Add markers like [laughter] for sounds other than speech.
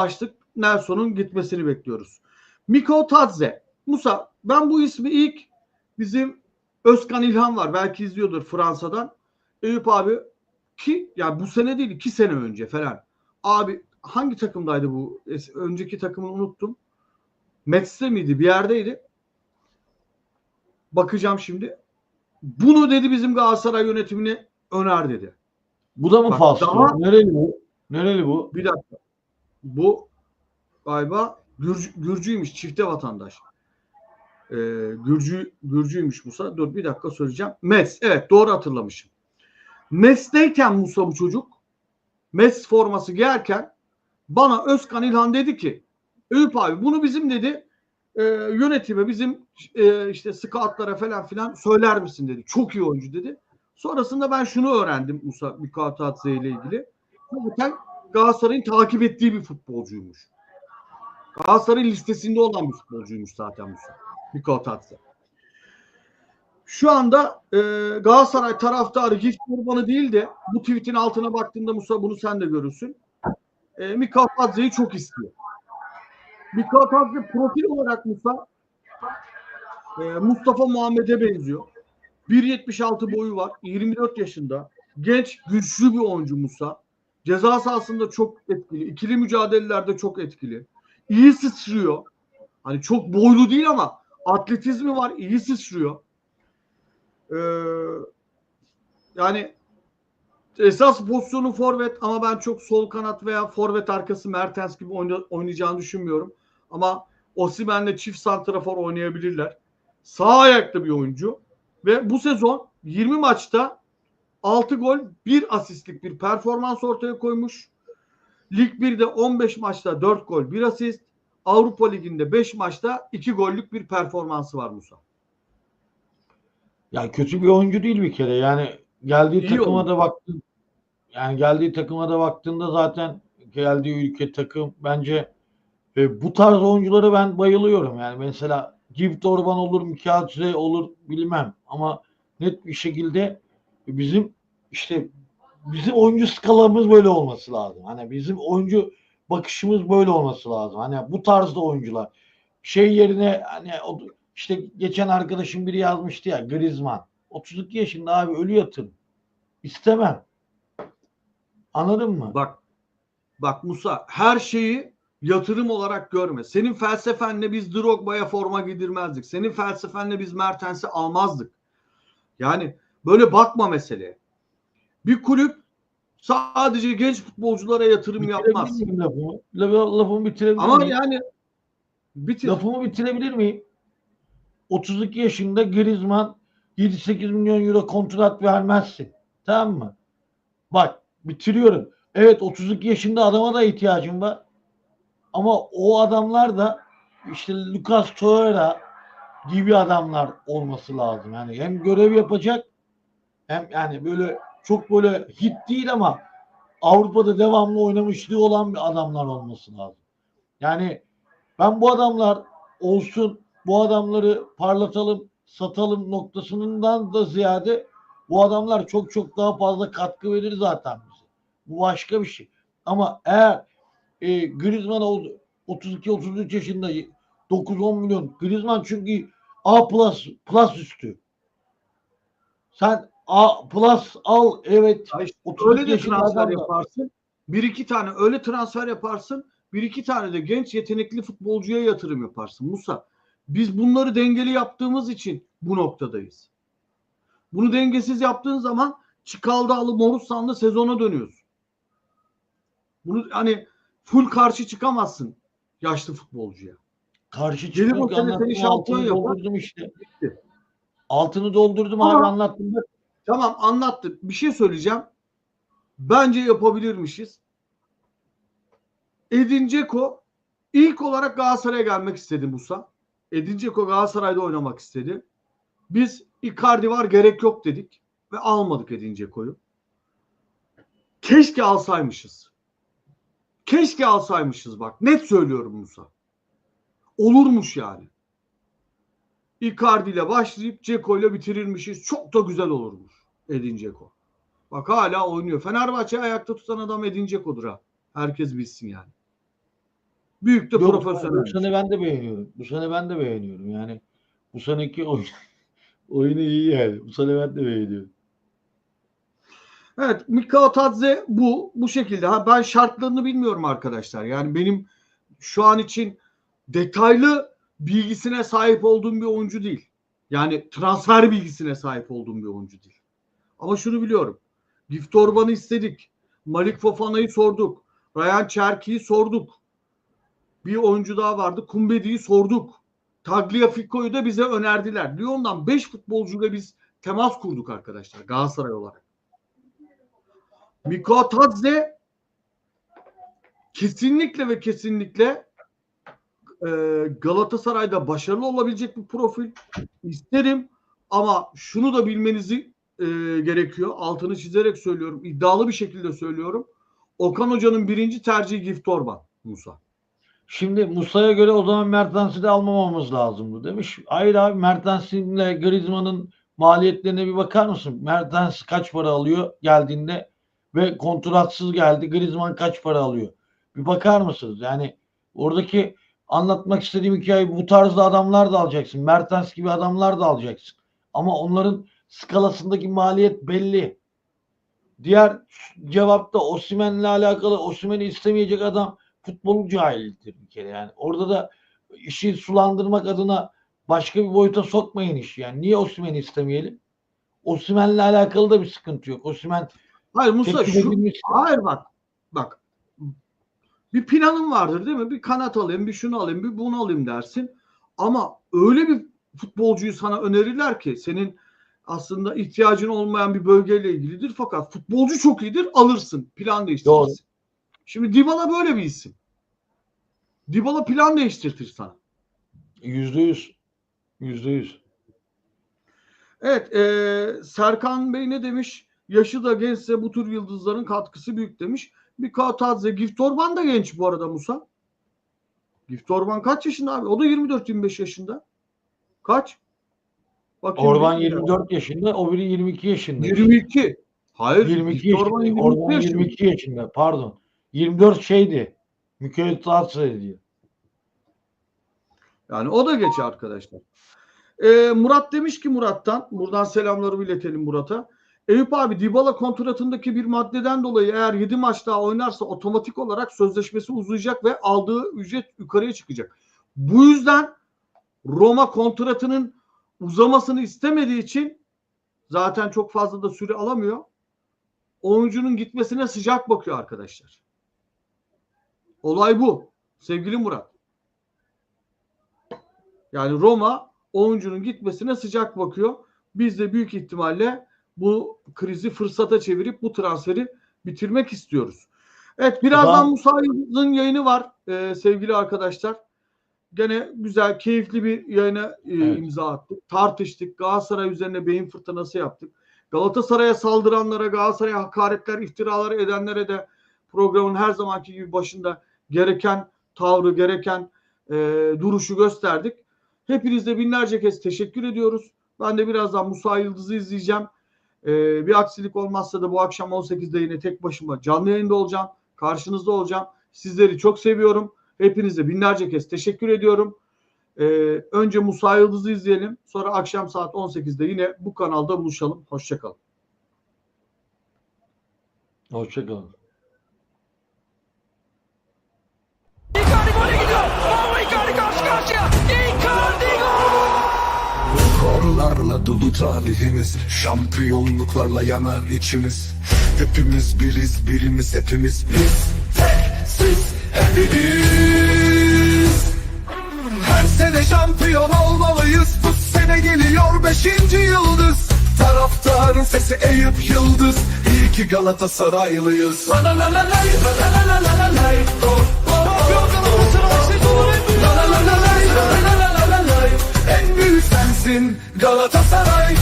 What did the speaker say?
anlaştık. Nelson'un gitmesini bekliyoruz. Miko Tadze. Musa ben bu ismi ilk bizim Özkan İlhan var. Belki izliyordur Fransa'dan. Eyüp abi ki ya bu sene değil iki sene önce falan. Abi hangi takımdaydı bu? Önceki takımını unuttum. Mets'te miydi? Bir yerdeydi. Bakacağım şimdi. Bunu dedi bizim Galatasaray yönetimine öner dedi. Bu da mı Bak, falso? daha- Nereli bu? Nereli bu? Bir dakika. Bu galiba Gürcü, Gürcüymüş. Çifte vatandaş. Ee, Gürcü, Gürcüymüş Musa. Dur bir dakika söyleyeceğim. Metz. Evet doğru hatırlamışım. Metz'teyken Musa bu çocuk Metz forması giyerken bana Özkan İlhan dedi ki Eyüp abi bunu bizim dedi e, yönetime bizim e, işte scoutlara falan filan söyler misin dedi. Çok iyi oyuncu dedi. Sonrasında ben şunu öğrendim Musa Mikatatze ile ilgili. Zaten Galatasaray'ın takip ettiği bir futbolcuymuş. Galatasaray'ın listesinde olan bir futbolcuymuş zaten Musa. Mikatatze. Şu anda e, Galatasaray taraftarı hiç kurbanı değil de bu tweetin altına baktığında Musa bunu sen de görürsün. E, Mikatatze'yi çok istiyor. Mikatatze profil olarak Musa e, Mustafa Muhammed'e benziyor. 1.76 boyu var. 24 yaşında. Genç, güçlü bir oyuncu Musa. Ceza sahasında çok etkili. İkili mücadelelerde çok etkili. İyi sıçrıyor. Hani çok boylu değil ama atletizmi var. iyi sıçrıyor. Ee, yani esas pozisyonu forvet ama ben çok sol kanat veya forvet arkası Mertens gibi oyna- oynayacağını düşünmüyorum. Ama Osimhen'le çift santrafor oynayabilirler. Sağ ayaklı bir oyuncu ve bu sezon 20 maçta 6 gol 1 asistlik bir performans ortaya koymuş. Lig 1'de 15 maçta 4 gol 1 asist. Avrupa Ligi'nde 5 maçta 2 gollük bir performansı var Musa. Ya kötü bir oyuncu değil bir kere. Yani geldiği İyi takıma oyuncu. da baktın. Yani geldiği takıma da baktığında zaten geldiği ülke takım bence e, bu tarz oyuncuları ben bayılıyorum. Yani mesela Gift Orban olur, Mikadze olur bilmem ama net bir şekilde bizim işte bizim oyuncu skalamız böyle olması lazım. Hani bizim oyuncu bakışımız böyle olması lazım. Hani bu tarzda oyuncular şey yerine hani işte geçen arkadaşım biri yazmıştı ya Griezmann. 32 yaşında abi ölü yatın. İstemem. Anladın mı? Bak bak Musa her şeyi yatırım olarak görme. Senin felsefenle biz Drogba'ya forma giydirmezdik. Senin felsefenle biz Mertens'i almazdık. Yani böyle bakma meseleye. Bir kulüp sadece genç futbolculara yatırım yapmaz. Lafımı? Laf- Lafımı bitirebilir Ama miyim? yani bitir. Lafımı bitirebilir miyim? 32 yaşında Griezmann 7-8 milyon euro kontrat vermezsin. Tamam mı? Bak bitiriyorum. Evet 32 yaşında adama da ihtiyacım var. Ama o adamlar da işte Lucas Torreira gibi adamlar olması lazım. Yani hem görev yapacak hem yani böyle çok böyle hit değil ama Avrupa'da devamlı oynamışlığı olan bir adamlar olması lazım. Yani ben bu adamlar olsun, bu adamları parlatalım, satalım noktasından da ziyade bu adamlar çok çok daha fazla katkı verir zaten bize. Bu başka bir şey. Ama eğer e, Griezmann oldu 32-33 yaşında 9-10 milyon Griezmann çünkü A plus plus üstü. Sen A plus al evet işte 32 öyle de transfer da- yaparsın. Bir iki tane öyle transfer yaparsın. Bir iki tane de genç yetenekli futbolcuya yatırım yaparsın Musa. Biz bunları dengeli yaptığımız için bu noktadayız. Bunu dengesiz yaptığın zaman Çikaldalı Morussan'la sezona dönüyorsun. Bunu hani full karşı çıkamazsın yaşlı futbolcuya. Karşı çıkmak seni anlattım altını doldurdum işte. Bitti. Altını doldurdum Ama- abi anlattım. da. Tamam anlattık. Bir şey söyleyeceğim. Bence yapabilirmişiz. Edin Dzeko ilk olarak Galatasaray'a gelmek istedi Musa. Edin Dzeko Galatasaray'da oynamak istedi. Biz Icardi var gerek yok dedik ve almadık Edin Dzeko'yu. Keşke alsaymışız. Keşke alsaymışız bak. Net söylüyorum Musa. Olurmuş yani. Icardi ile başlayıp Dzeko ile bitirirmişiz. Çok da güzel olurmuş Edin Dzeko. Bak hala oynuyor. Fenerbahçe ayakta tutan adam Edin Dzeko'dur ha. Herkes bilsin yani. Büyük de Yok, profesyonel. Bu sene ben de beğeniyorum. Bu sene ben de beğeniyorum. Yani bu seneki oyun, [laughs] oyunu iyi yani. Bu sene ben de beğeniyorum. Evet, Mikao Tadze bu bu şekilde. Ha ben şartlarını bilmiyorum arkadaşlar. Yani benim şu an için detaylı bilgisine sahip olduğum bir oyuncu değil. Yani transfer bilgisine sahip olduğum bir oyuncu değil. Ama şunu biliyorum. Gift Orban'ı istedik. Malik Fofana'yı sorduk. Ryan Cherki'yi sorduk. Bir oyuncu daha vardı. Kumbedi'yi sorduk. Tagliafico'yu da bize önerdiler. Lyon'dan 5 futbolcuyla biz temas kurduk arkadaşlar Galatasaray olarak. Miko Tadze kesinlikle ve kesinlikle e, Galatasaray'da başarılı olabilecek bir profil isterim ama şunu da bilmenizi e, gerekiyor. Altını çizerek söylüyorum. iddialı bir şekilde söylüyorum. Okan Hoca'nın birinci tercihi Gift Orban Musa. Şimdi Musa'ya göre o zaman Mertens'i de almamamız lazımdı demiş. Hayır abi Mertens'in ile Griezmann'ın maliyetlerine bir bakar mısın? Mertens kaç para alıyor geldiğinde ve kontratsız geldi. Griezmann kaç para alıyor? Bir bakar mısınız? Yani oradaki anlatmak istediğim hikaye bu tarzda adamlar da alacaksın. Mertens gibi adamlar da alacaksın. Ama onların skalasındaki maliyet belli. Diğer cevapta Osimhen'le alakalı Osimhen'i istemeyecek adam futbolu cahildir bir kere yani. Orada da işi sulandırmak adına başka bir boyuta sokmayın işi yani. Niye Osimhen'i istemeyelim? Osimhen'le alakalı da bir sıkıntı yok. Osimhen Hayır Musa şu, hayır bak bak bir planın vardır değil mi? Bir kanat alayım, bir şunu alayım, bir bunu alayım dersin. Ama öyle bir futbolcuyu sana önerirler ki senin aslında ihtiyacın olmayan bir bölgeyle ilgilidir. Fakat futbolcu çok iyidir alırsın. Plan değiştirirsin. Şimdi Dybala böyle bir isim. Dybala plan değiştirtir sana. Yüzde yüz. Yüzde yüz. Evet e, Serkan Bey ne demiş? Yaşı da gençse bu tür yıldızların katkısı büyük demiş. Bir Tadze, Gift Orban da genç bu arada Musa. Gift Orban kaç yaşında abi? O da 24-25 yaşında. Kaç? Bakayım Orban bir- 24 yaşında, o biri 22 yaşında. 22. Hayır. 22 Gift Orban yaşında. 22 Orban yaşında. 22 yaşında. Pardon. 24 şeydi. Mükellef diyor. Yani o da geç arkadaşlar. Ee, Murat demiş ki Murat'tan, buradan selamlarımı iletelim Murat'a. Eyüp abi Dybala kontratındaki bir maddeden dolayı eğer 7 maç daha oynarsa otomatik olarak sözleşmesi uzayacak ve aldığı ücret yukarıya çıkacak. Bu yüzden Roma kontratının uzamasını istemediği için zaten çok fazla da süre alamıyor. Oyuncunun gitmesine sıcak bakıyor arkadaşlar. Olay bu. Sevgili Murat. Yani Roma oyuncunun gitmesine sıcak bakıyor. Biz de büyük ihtimalle bu krizi fırsata çevirip bu transferi bitirmek istiyoruz. Evet birazdan Musa Yıldız'ın yayını var e, sevgili arkadaşlar. Gene güzel, keyifli bir yayına e, Evet. imza attık. Tartıştık. Galatasaray üzerine beyin fırtınası yaptık. Galatasaray'a saldıranlara, Galatasaray'a hakaretler, iftiralar edenlere de programın her zamanki gibi başında gereken tavrı, gereken e, duruşu gösterdik. Hepinize binlerce kez teşekkür ediyoruz. Ben de birazdan Musa Yıldız'ı izleyeceğim. E, bir aksilik olmazsa da bu akşam 18'de yine tek başıma canlı yayında olacağım. Karşınızda olacağım. Sizleri çok seviyorum. Hepinize binlerce kez teşekkür ediyorum. E, önce Musa Yıldız'ı izleyelim. Sonra akşam saat 18'de yine bu kanalda buluşalım. Hoşçakalın. Hoşçakalın. Icardi gole gidiyor. Oh Icardi karşı karşıya. Icardi gol! Korlarla dolu tarihimiz Şampiyonluklarla yanar içimiz Hepimiz biriz birimiz hepimiz biz Tek siz hepimiz sene şampiyon olmalıyız. Bu sene geliyor beşinci yıldız. Taraftarın sesi Eyüp Yıldız. İyi ki Galatasaraylıyız. La la la la la la la la la la la En büyük Galatasaray.